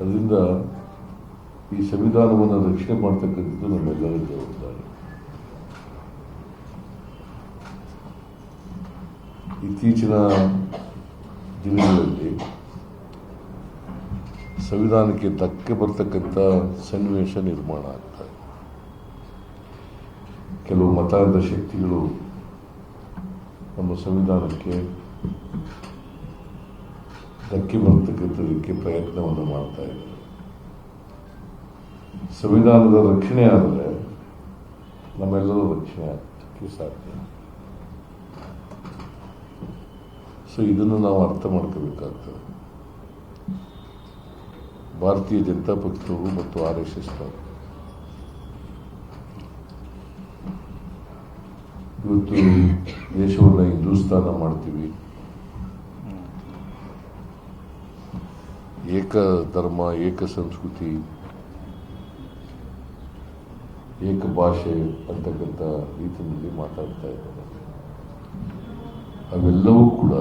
ಅದರಿಂದ ಈ ಸಂವಿಧಾನವನ್ನು ರಕ್ಷಣೆ ಮಾಡ್ತಕ್ಕಂಥದ್ದು ನಮ್ಮೆಲ್ಲರ ಜವಾಬ್ದಾರಿ. ಇತ್ತೀಚಿನ ದಿನಗಳಲ್ಲಿ ಸಂವಿಧಾನಕ್ಕೆ ಧಕ್ಕೆ ಬರ್ತಕ್ಕಂಥ ಸನ್ನಿವೇಶ ನಿರ್ಮಾಣ ಆಗ್ತಾ ಇದೆ. ಕೆಲವು ಮತಾಂಧ ಶಕ್ತಿಗಳು ನಮ್ಮ ಸಂವಿಧಾನಕ್ಕೆ ಧಕ್ಕೆ ಬರ್ತಕ್ಕಂಥದಕ್ಕೆ ಪ್ರಯತ್ನವನ್ನು ಮಾಡ್ತಾ ಇದ್ದಾರೆ. ಸಂವಿಧಾನದ ರಕ್ಷಣೆ ಆದರೆ ನಮ್ಮೆಲ್ಲರೂ ರಕ್ಷಣೆ ಸಾಧ್ಯ. ಸೊ ಇದನ್ನು ನಾವು ಅರ್ಥ ಮಾಡ್ಕೋಬೇಕಾಗ್ತದೆ. ಭಾರತೀಯ ಜನತಾ ಪಕ್ಷದವರು ಮತ್ತು ಆರ್ ಎಸ್ ಎಸ್ ಇವತ್ತು ದೇಶವನ್ನು ಹಿಂದೂಸ್ತಾನ ಮಾಡ್ತೀವಿ. ಏಕ ಧರ್ಮ, ಏಕ ಸಂಸ್ಕೃತಿ, ಏಕ ಭಾಷೆ ಅಂತಕ್ಕಂಥ ರೀತಿಯಲ್ಲಿ ಮಾತಾಡ್ತಾ ಇದ್ದಾರೆ. ಅವೆಲ್ಲವೂ ಕೂಡ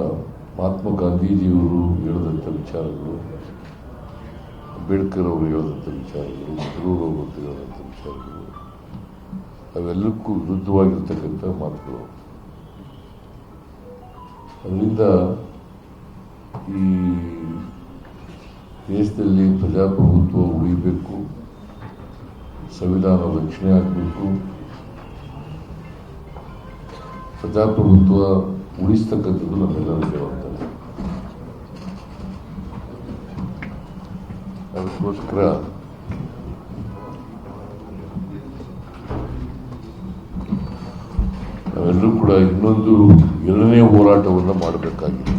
ಮಹಾತ್ಮ ಗಾಂಧೀಜಿಯವರು ಹೇಳಿದಂಥ ವಿಚಾರಗಳು, ಅಂಬೇಡ್ಕರ್ ಅವರು ಹೇಳಿದಂಥ ವಿಚಾರಗಳು ನೆಹರೂರವರು ಹೇಳಿದಂಥ ವಿಚಾರಗಳು, ಅವೆಲ್ಲಕ್ಕೂ ವಿರುದ್ಧವಾಗಿರ್ತಕ್ಕಂಥ ಮಾತುಗಳು. ಅದರಿಂದ ಈ ದೇಶದಲ್ಲಿ ಪ್ರಜಾಪ್ರಭುತ್ವ ಉಳಿಬೇಕು, ಸಂವಿಧಾನ ರಕ್ಷಣೆ ಆಗಬೇಕು, ಪ್ರಜಾಪ್ರಭುತ್ವ ಉಳಿಸ್ತಕ್ಕಂಥದ್ದು ನಮ್ಮೆಲ್ಲರ ಜವಾಬ್ದಾರಿ. ಅದಕ್ಕೋಸ್ಕರ ನಾವೆಲ್ಲರೂ ಕೂಡ ಇನ್ನೊಂದು ಎರಡನೇ ಹೋರಾಟವನ್ನು ಮಾಡಬೇಕಾಗಿದೆ.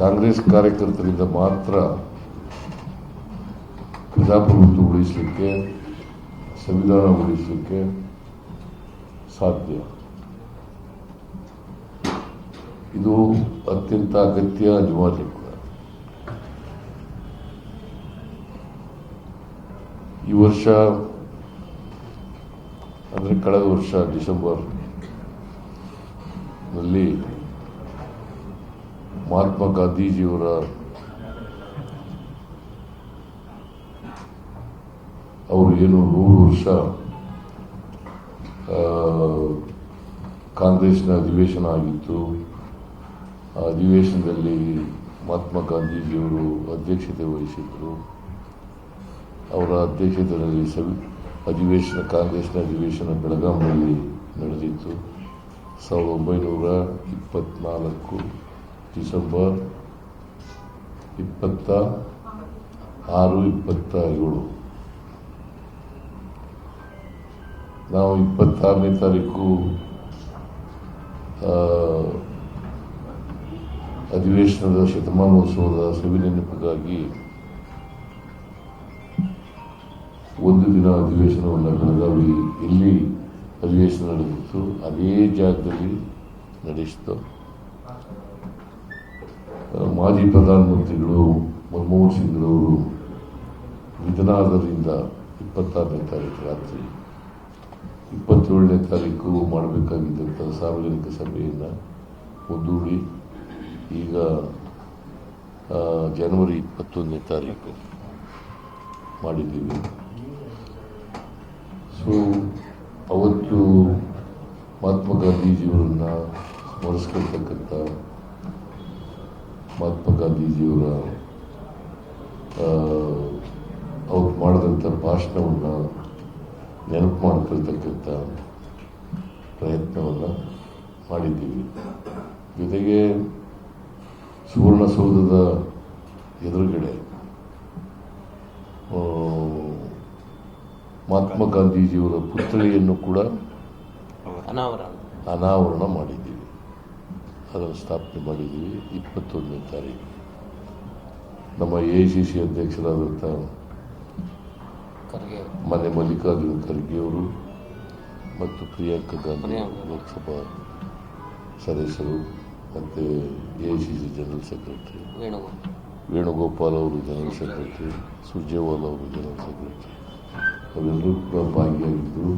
ಕಾಂಗ್ರೆಸ್ ಕಾರ್ಯಕರ್ತರಿಂದ ಮಾತ್ರ ಪ್ರಜಾಪ್ರಭುತ್ವ ಉಳಿಸಲಿಕ್ಕೆ, ಸಂವಿಧಾನ ಉಳಿಸಲಿಕ್ಕೆ ಸಾಧ್ಯ. ಇದು ಅತ್ಯಂತ ಅಗತ್ಯ ಅನಿವಾರ್ಯ ಕೂಡ ಈ ವರ್ಷ, ಅಂದರೆ ಕಳೆದ ವರ್ಷ ಡಿಸೆಂಬರ್ನಲ್ಲಿ ಮಹಾತ್ಮ ಗಾಂಧೀಜಿಯವರ ಅವರು ಏನು ನೂರು ವರ್ಷ ಕಾಂಗ್ರೆಸ್ನ ಅಧಿವೇಶನ ಆಗಿತ್ತು. ಆ ಅಧಿವೇಶನದಲ್ಲಿ ಮಹಾತ್ಮ ಗಾಂಧೀಜಿಯವರು ಅಧ್ಯಕ್ಷತೆ ವಹಿಸಿದ್ರು. ಅವರ ಅಧ್ಯಕ್ಷತೆಯಲ್ಲಿ ಸವಿ, ಅಧಿವೇಶನ ಕಾಂಗ್ರೆಸ್ನ ಅಧಿವೇಶನ ಬೆಳಗಾವಿಯಲ್ಲಿ ನಡೆದಿತ್ತು. ಸಾವಿರದ ಒಂಬೈನೂರ ಇಪ್ಪತ್ನಾಲ್ಕು ಡಿಸೆಂಬರ್ ಇಪ್ಪತ್ತ ಆರು ಇಪ್ಪತ್ತ ಏಳು. ನಾವು ಇಪ್ಪತ್ತಾರನೇ ತಾರೀಕು ಅಧಿವೇಶನದ ಶತಮಾನೋತ್ಸವದ ಸವಿ ನೆನಪಿಗಾಗಿ ಒಂದು ದಿನ ಅಧಿವೇಶನವನ್ನು ಬೆಳಗಾವಿ ಇಲ್ಲಿ ಅಧಿವೇಶನ ನಡೆದಿತ್ತು ಅದೇ ಜಾಗದಲ್ಲಿ ನಡೆಸಿತು ಮಾಜಿ ಪ್ರಧಾನಮಂತ್ರಿಗಳು ಮನಮೋಹನ್ ಸಿಂಗ್ ಅವರು ಆದರಿಂದ ಇಪ್ಪತ್ತಾರನೇ ತಾರೀಕು ರಾತ್ರಿ ಇಪ್ಪತ್ತೇಳನೇ ತಾರೀಕು ಮಾಡಬೇಕಾಗಿದ್ದಂಥ ಸಾರ್ವಜನಿಕ ಸಭೆಯನ್ನು ಮುಂದೂಡಿ ಈಗ ಜನವರಿ ಇಪ್ಪತ್ತೊಂದನೇ ತಾರೀಕು ಮಾಡಿದ್ದೀವಿ. ಸೊ ಅವತ್ತು ಮಹಾತ್ಮ ಗಾಂಧೀಜಿಯವರನ್ನು ಸ್ಮರಿಸ್ಕೊಳ್ತಕ್ಕಂಥ ಮಹಾತ್ಮ ಗಾಂಧೀಜಿಯವರ ಅವ್ರು ಮಾಡಿದಂಥ ಭಾಷಣವನ್ನು ನೆನಪು ಮಾಡ್ಕೊಳ್ತಕ್ಕಂಥ ಪ್ರಯತ್ನವನ್ನು ಮಾಡಿದ್ದೀವಿ. ಜೊತೆಗೆ ಸುವರ್ಣಸೌಧದ ಎದುರುಗಡೆ ಮಹಾತ್ಮ ಗಾಂಧೀಜಿಯವರ ಪುತ್ರಿಯನ್ನು ಕೂಡ ಅನಾವರಣ. ಅನಾವರಣ ಮಾಡಿದ್ದೀವಿ. ಅದನ್ನು ಸ್ಥಾಪನೆ ಮಾಡಿದ್ದೀವಿ ಇಪ್ಪತ್ತೊಂದನೇ ತಾರೀಕು. ನಮ್ಮ ಎ ಸಿ ಸಿ ಅಧ್ಯಕ್ಷರಾದಂಥ ಮನೆ ಮಲ್ಲಿಕಾರ್ಜುನ ಖರ್ಗೆ ಅವರು ಮತ್ತು ಪ್ರಿಯಾಂಕಾ ಗಾಂಧಿ ಲೋಕಸಭಾ ಸದಸ್ಯರು ಮತ್ತು A C C general secretary Venugopal. ಅವರು ಜನರಲ್ ಸೆಕ್ರೆಟರಿ ಸುರ್ಜೇವಾಲ್ ಅವರು ಜನರಲ್ ಸೆಕ್ರೆಟರಿ ಅವರೆಲ್ಲರೂ ಕೂಡ ಭಾಗಿಯಾಗಿದ್ದರು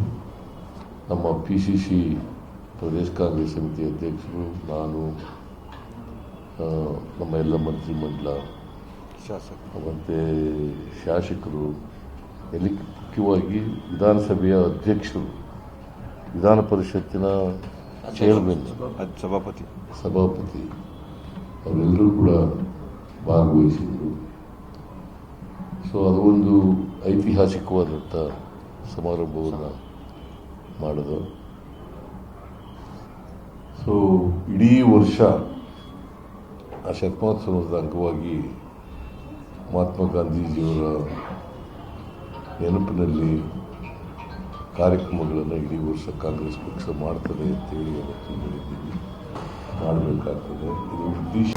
ನಮ್ಮ ಪಿ ಸಿ ಸಿ ಪ್ರದೇಶ ಕಾಂಗ್ರೆಸ್ ಸಮಿತಿ ಅಧ್ಯಕ್ಷರು ನಾನು ನಮ್ಮ ಎಲ್ಲ ಮಂತ್ರಿಮಂಡಲ ಶಾಸಕ ಮತ್ತು ಶಾಸಕರು ಎಲ್ಲಿ ಮುಖ್ಯವಾಗಿ ವಿಧಾನಸಭೆಯ ಅಧ್ಯಕ್ಷರು ವಿಧಾನ ಪರಿಷತ್ತಿನ ಚೇರ್ಮನ್ ಸಭಾಪತಿ ಸಭಾಪತಿ. ಅವರೆಲ್ಲರೂ ಕೂಡ ಭಾಗವಹಿಸಿದರು ಸೊ ಅದು ಒಂದು ಐತಿಹಾಸಿಕವಾದಂಥ ಸಮಾರಂಭವನ್ನು ಮಾಡಿದ ಸೊ, ಇಡೀ ವರ್ಷ ಆ ಶತಮಾನೋತ್ಸವದ ಅಂಗವಾಗಿ ಮಹಾತ್ಮ ಗಾಂಧೀಜಿಯವರ ನೆನಪಿನಲ್ಲಿ ಕಾರ್ಯಕ್ರಮಗಳನ್ನು ಇಡೀ ವರ್ಷ ಕಾಂಗ್ರೆಸ್ ಪಕ್ಷ ಮಾಡ್ತದೆ ಅಂತೇಳಿ ಅವತ್ತು ಹೇಳಿದ್ದೀವಿ. ಮಾಡಬೇಕಾಗ್ತದೆ. ಇದು ಉದ್ದೇಶ